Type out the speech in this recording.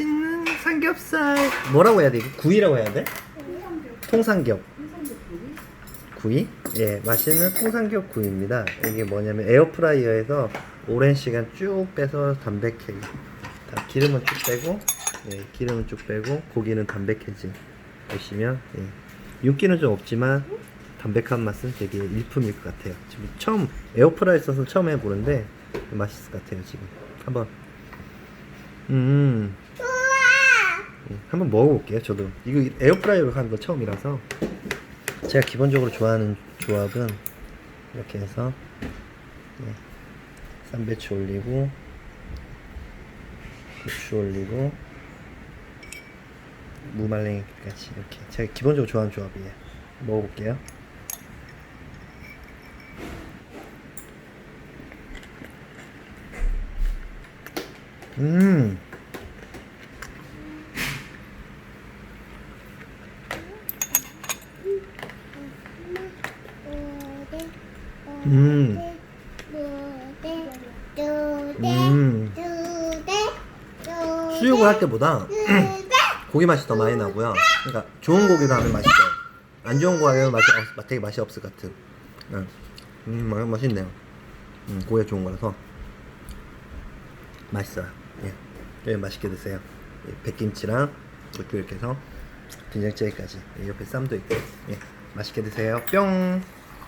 맛있는 삼겹살 뭐라고 해야 돼? 이거 구이라고 해야 돼? 통삼겹 구이? 예, 맛있는 통삼겹 구이입니다. 이게 뭐냐면 에어프라이어에서 오랜 시간 쭉 빼서 다 기름은 쭉 빼고 예, 기름은 쭉 빼고 고기는 담백해지 보시면 예, 윤기는 좀 없지만 담백한 맛은 되게 일품일 것 같아요. 지금 처음 에어프라이어 써서 처음 해보는데 맛있을 것 같아요. 지금 한번 음, 음, 한번 먹어볼게요. 저도 이거 에어프라이어로 하는 거 처음이라서 제가 기본적으로 좋아하는 조합은 이렇게 해서 네, 쌈배추 올리고 고추 올리고 무말랭이 같이 이렇게 제가 기본적으로 좋아하는 조합이에요. 먹어볼게요. 음. 음. 음. 수육을 할 때보다 고기 맛이 더 많이 나고요. 그러니까 좋은 고기로 하면 맛있어요. 안 좋은 고기 하면 맛이 없, 되게 맛이 없을 것 같은. 음, 음 맛- 맛있네요. 음, 고기가 좋은 거라서 맛있어요. 예, 예 맛있게 드세요. 예, 백김치랑 이렇게 해서 된장찌개까지 예, 옆에 쌈도 있고 예, 맛있게 드세요. 뿅.